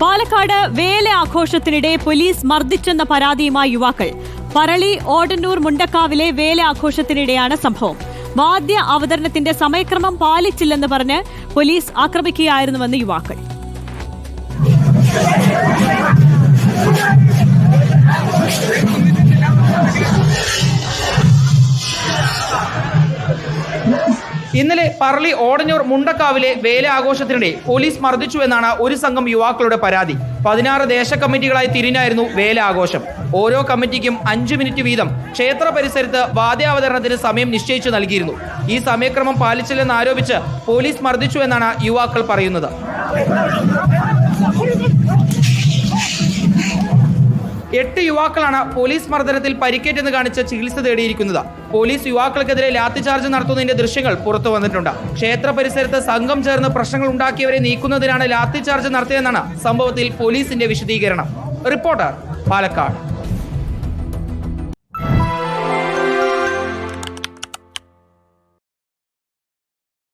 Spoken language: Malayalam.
പാലക്കാട് വേല ആഘോഷത്തിനിടെ പോലീസ് മർദ്ദിച്ചെന്ന പരാതിയുമായി യുവാക്കൾ. പറളി ഓടന്നൂർ മുണ്ടക്കാവിലെ വേല ആഘോഷത്തിനിടെയാണ് സംഭവം. വാദ്യ അവതരണത്തിന്റെ സമയക്രമം പാലിച്ചില്ലെന്ന് പറഞ്ഞ് പോലീസ് ആക്രമിക്കുകയായിരുന്നുവെന്ന് യുവാക്കൾ. ഇന്നലെ പറളി ഓടഞ്ഞൂർ മുണ്ടക്കാവിലെ വേല ആഘോഷത്തിനിടെ പോലീസ് മർദ്ദിച്ചു എന്നാണ് ഒരു സംഘം യുവാക്കളുടെ പരാതി. പതിനാറ് ദേശ കമ്മിറ്റികളായി തിരിഞ്ഞായിരുന്നു വേല ആഘോഷം. ഓരോ കമ്മിറ്റിക്കും അഞ്ചു മിനിറ്റ് വീതം ക്ഷേത്ര പരിസരത്ത് വാദ്യാവതരണത്തിന് സമയം നിശ്ചയിച്ചു നൽകിയിരുന്നു. ഈ സമയക്രമം പാലിച്ചില്ലെന്ന് ആരോപിച്ച് പോലീസ് മർദ്ദിച്ചു എന്നാണ് യുവാക്കൾ പറയുന്നത്. എട്ട് യുവാക്കളാണ് പോലീസ് മർദ്ദനത്തിൽ പരിക്കേറ്റെന്ന് കാണിച്ച് ചികിത്സ തേടിയിരിക്കുന്നത്. പോലീസ് യുവാക്കൾക്കെതിരെ ലാത്തിചാർജ് നടത്തുന്നതിന്റെ ദൃശ്യങ്ങൾ പുറത്തു വന്നിട്ടുണ്ട്. ക്ഷേത്ര പരിസരത്ത് സംഘം ചേർന്ന് പ്രശ്നങ്ങൾ ഉണ്ടാക്കിയവരെ നീക്കുന്നതിനാണ് ലാത്തിചാർജ് നടത്തിയതെന്നാണ് സംഭവത്തിൽ പോലീസിന്റെ വിശദീകരണം. റിപ്പോർട്ടർ പാലക്കാട്.